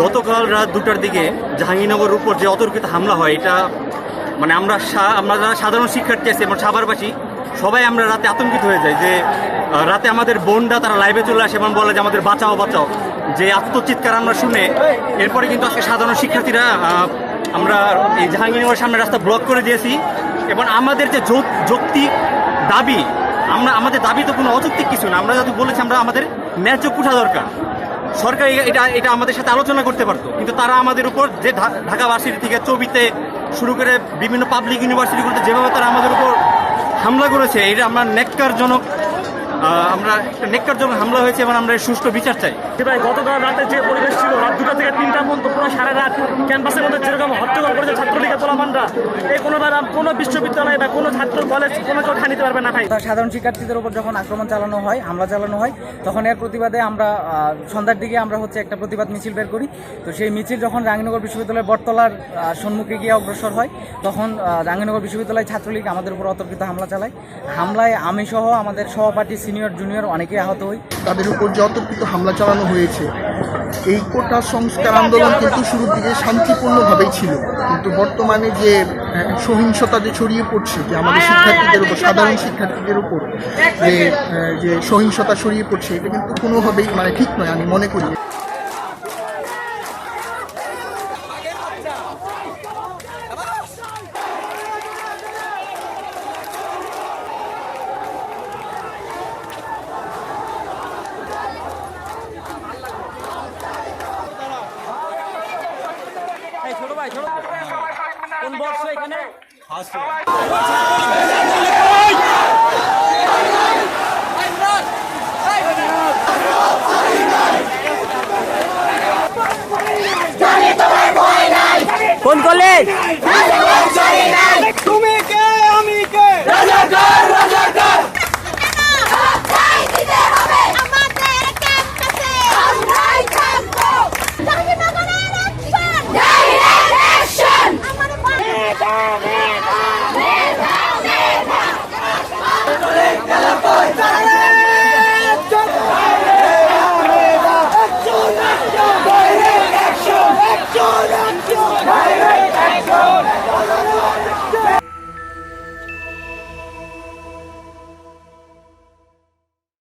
গতকাল রাত দুটার দিকে জাহাঙ্গীরনগর উপর যে অতর্কিত হামলা হয়, এটা মানে আমরা আমরা যারা সাধারণ শিক্ষার্থী আছি এবং সাভারবাসী, সবাই আমরা রাতে আতঙ্কিত হয়ে যাই যে রাতে আমাদের বোনরা তারা লাইভে চলে আসে এবং বলে যে, আমাদের বাঁচাও বাঁচাও। যে আত্মচিৎকার আমরা শুনে, এরপরে কিন্তু আজকে সাধারণ শিক্ষার্থীরা আমরা এই জাহাঙ্গীরনগরের সামনে রাস্তা ব্লক করে দিয়েছি। এবং আমাদের যে যৌ- যৌক্তিক দাবি, আমরা আমাদের দাবি তো কোনো অযৌক্তিক কিছু না। আমরা যদি বলেছি, আমরা আমাদের ন্যায্য কোঠা দরকার। সরকার এটা এটা আমাদের সাথে আলোচনা করতে পারতো। কিন্তু তারা আমাদের উপর যে ঢাকাবাসীর ঢাকা থেকে চবিতে শুরু করে বিভিন্ন পাবলিক ইউনিভার্সিটিগুলোতে যেভাবে তারা আমাদের উপর হামলা করেছে, এটা আমরা নেককারজনক আমরা একটা নেককারজনক হামলা হয়েছে এবং আমরা সুষ্ঠু বিচার চাই। গতকাল রাতে যে পরিবেশ ছিল, রাত দুটা থেকে পুরো সারা রাত ক্যাম্পাসের মধ্যে যেরকম হট্টগোল করেছে ছাত্রলীগের পোলাপানরা এই কোনোবার কোনো বিশ্ববিদ্যালয় বা কোনো ছাত্র কলেজ কোনো কেউ খানিতে পারবে না ভাই। সাধারণ শিক্ষার্থীদের উপর যখন আক্রমণ চালানো হয় হামলা চালানো হয় তখন এর প্রতিবাদে আমরা সন্ধ্যার দিকে আমরা হচ্ছে একটা প্রতিবাদ মিছিল বের করি। তো সেই মিছিল যখন রাঙ্গনগর বিশ্ববিদ্যালয়ের বটতলার সম্মুখে গিয়ে অগ্রসর হয় তখন রাঙ্গনগর বিশ্ববিদ্যালয় ছাত্রলীগ আমাদের উপর অতর্কিত হামলা চালায়। হামলায় আমি সহ আমাদের সহপাঠী সিনিয়র জুনিয়র অনেকেই আহত হই। তাদের উপর যে অতর্কিত হামলা চালানো হয়েছে এই কোটা সংস্কার আন্দোলন কিন্তু শুরুর দিকে শান্তিপূর্ণভাবেই ছিল। কিন্তু বর্তমানে যে সহিংসতা যে ছড়িয়ে পড়ছে যে আমাদের শিক্ষার্থীদের উপর সাধারণ শিক্ষার্থীদের উপর যে যে সহিংসতা ছড়িয়ে পড়ছে এটা কিন্তু কোনোভাবেই মানে ঠিক নয় আমি মনে করি। ছোট কোন বর্ষ এখানে? কোন কলেজ